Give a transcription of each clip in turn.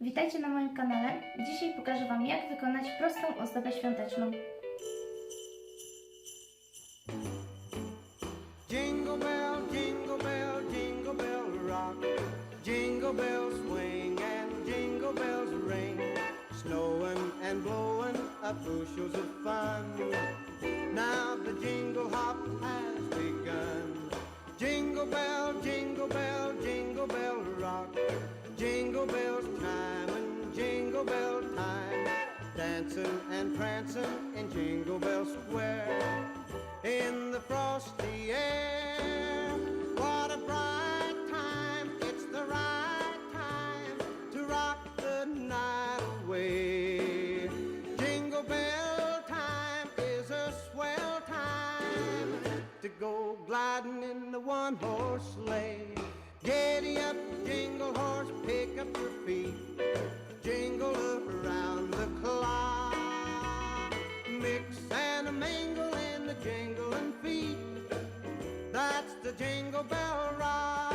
Witajcie na moim kanale. Dzisiaj pokażę Wam jak wykonać prostą ozdobę świąteczną. Jingle bell, jingle bell, jingle bell rock. Jingle bells swing and jingle bells ring. Snowing and blowing up bushels of fun. Now the jingle hop has begun. Jingle bell, jingle bell, jingle bell rock. Jingle and jingle bell time. Dancing and prancing in Jingle Bell Square in the frosty air. What a bright time! It's the right time to rock the night away. Jingle bell time is a swell time to go gliding in the one horse sleigh. The jingle bell rock.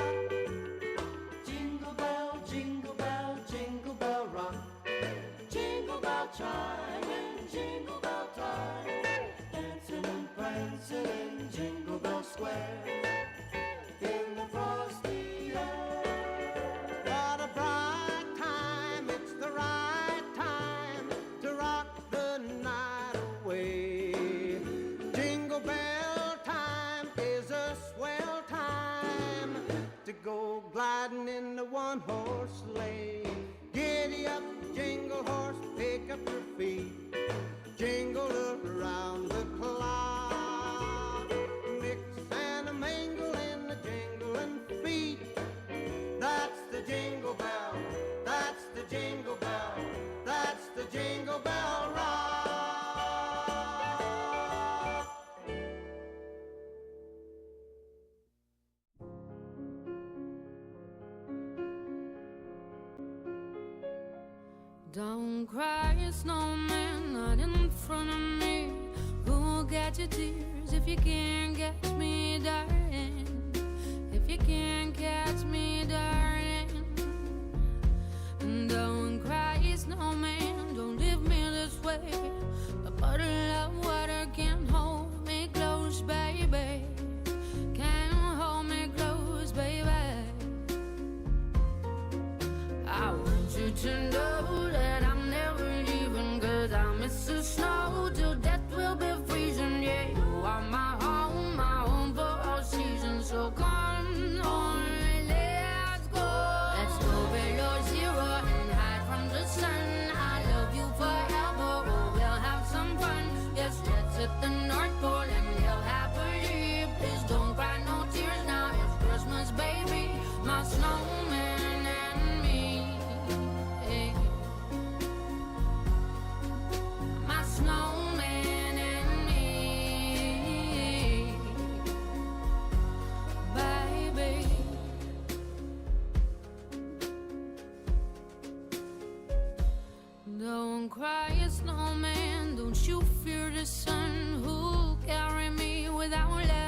Jingle bell, jingle bell, jingle bell rock. Jingle bell chime and jingle bell time. Dancing and prancing in Jingle Bell Square. Gliding in the one horse sleigh. Giddy up, jingle horse, pick up your feet. Jingle around the clock. Mix and a mingle in the jingling feet. That's the jingle bell. That's the jingle Don't cry, snowman, not in front of me. Who'll get your tears if you can't catch me, darling? If you can't Don't cry, snowman. Don't you fear the sun? Who'll carry me without run?